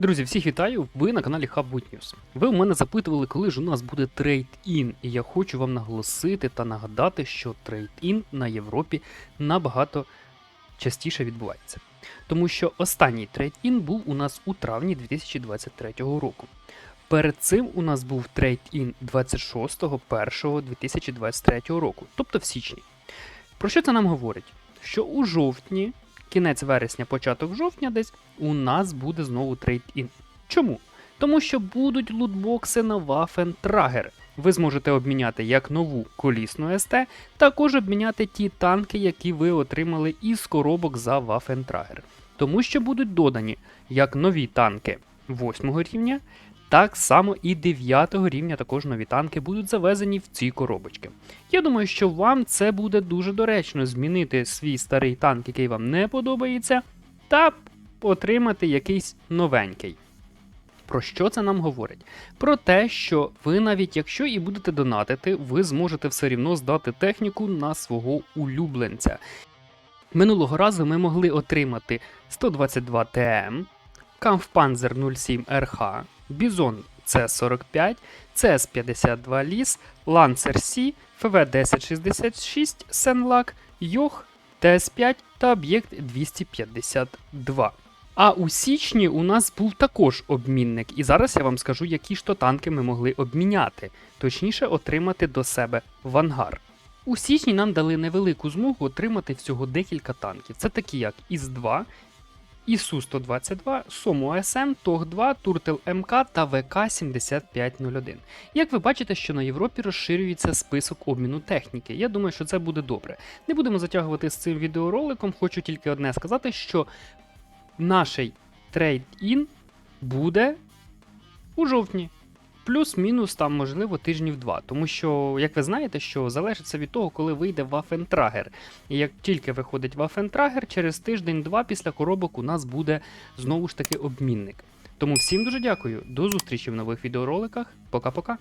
Друзі, всіх вітаю! Ви на каналі Hubwood News. Ви у мене запитували, коли ж у нас буде трейд-ін, і я хочу вам наголосити та нагадати, що трейд-ін на Європі набагато частіше відбувається. Тому що останній трейд-ін був у нас у травні 2023 року. Перед цим у нас був трейд-ін 26.01.2023 року, тобто в січні. Про що це нам говорить? Що у жовтні, кінець вересня, початок жовтня десь у нас буде знову трейд-ін. Чому? Тому що будуть лутбокси на Waffentrager. Ви зможете обміняти як нову колісну СТ, також обміняти ті танки, які ви отримали із коробок за Waffentrager. Тому що будуть додані як нові танки 8 рівня, так само і 9 рівня також нові танки будуть завезені в ці коробочки. Я думаю, що вам це буде дуже доречно змінити свій старий танк, який вам не подобається, та отримати якийсь новенький. Про що це нам говорить? Про те, що ви навіть якщо і будете донатити, ви зможете все рівно здати техніку на свого улюбленця. Минулого разу ми могли отримати 122 ТМ, Kampfpanzer 07 РХ, Бізон С45, ЦС52 Ліс, Lancer Сі, ФВ 1066 Сенлак, Йох ТС5 та об'єкт 252. А у січні у нас був також обмінник, і зараз я вам скажу, які ж то танки ми могли обміняти, точніше отримати до себе в ангар. У січні нам дали невелику змогу отримати всього декілька танків. Це такі як ІС-2, ІСУ-122, Сому АСМ, ТОГ-2, Туртел МК та ВК-7501. Як ви бачите, що на Європі розширюється список обміну техніки. Я думаю, що це буде добре. Не будемо затягувати з цим відеороликом, хочу тільки одне сказати, що наш трейд-ін буде у жовтні. Плюс-мінус там, можливо, тижнів два. Тому що, як ви знаєте, що залежиться від того, коли вийде Вафентрагер. І як тільки виходить Вафентрагер, через тиждень-два після коробок у нас буде знову ж таки обмінник. Тому всім дуже дякую, до зустрічі в нових відеороликах. Пока-пока.